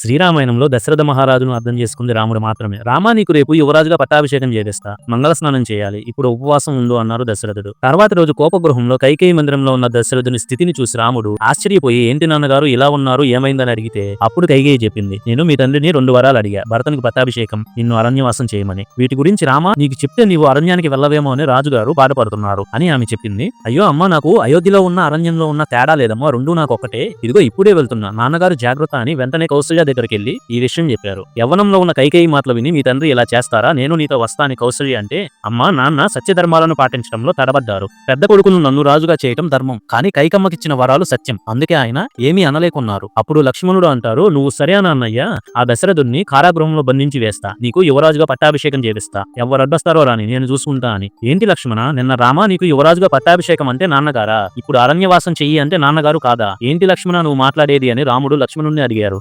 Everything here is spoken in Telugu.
శ్రీరామాయణంలో దశరథ మహారాజును అర్థం చేసుకుంది రాముడు మాత్రమే. రామా నీకు రేపు యువరాజుగా పట్టాభిషేకం చేపిస్తా మంగళ స్నానం చేయాలి. ఇప్పుడు ఉపవాసం ఉందో అన్నారు దశరథుడు. తర్వాత రోజు కోపగృహంలో కైకేయి మందిరంలో ఉన్న దశరథుని స్థితిని చూసి రాముడు ఆశ్చర్యపోయి ఏంటి నాన్నగారు ఇలా ఉన్నారు? ఏమైందని అడిగితే అప్పుడు కైకేయి చెప్పింది నేను మీ తండ్రిని రెండు వరాలు అడిగా. భరతనికి పట్టాభిషేకం నిన్ను అరణ్యవాసం చేయమని. వీటి గురించి రామా నీకు చెప్తే నీవు అరణ్యానికి వెళ్ళవేమో అని రాజుగారు బాధపడుతున్నారు అని ఆమె చెప్పింది. అయ్యో అమ్మ నాకు అయోధ్యలో ఉన్న అరణ్యంలో ఉన్న తేడా లేదమ్మా రెండు నాకు ఒకటే ఇదిగో ఇప్పుడే వెళ్తున్నా. నాన్నగారు జాగ్రత్త అని వెంటనే కౌశల్య దగ్గరికి వెళ్ళి ఈ విషయం చెప్పారు. యవ్వనంలో ఉన్న కైకేయి మాటలు విని మీ తండ్రి ఇలా చేస్తారా? నేను నీతో వస్తాని కౌశల్య అంటే అమ్మా నాన్న సత్యధర్మాలను పాటించడంలో తడబడ్డారు. పెద్ద కొడుకును నన్ను రాజుగా చేయటం ధర్మం కానీ కైకమ్మకిచ్చిన వరాలు సత్యం. అందుకే ఆయన ఏమీ అనలేకున్నారు. అప్పుడు లక్ష్మణుడు అంటారు నువ్వు సరే అన్నయ్య? ఆ దశరథుడిని కారాగృహంలో బంధించి వేస్తా. నీకు యువరాజుగా పట్టాభిషేకం చేపిస్తా. ఎవరు అడ్డొస్తారో రాని నేను చూసుకుంటా అని. ఏంటి లక్ష్మణ? నిన్న రామా నీకు యువరాజుగా పట్టాభిషేకం అంటే నాన్నగారా? ఇప్పుడు అరణ్యవాసం చెయ్యి అంటే నాన్నగారు కాదా? ఏంటి లక్ష్మణ నువ్వు మాట్లాడేది? అని రాముడు లక్ష్మణుణ్ణి అడిగారు.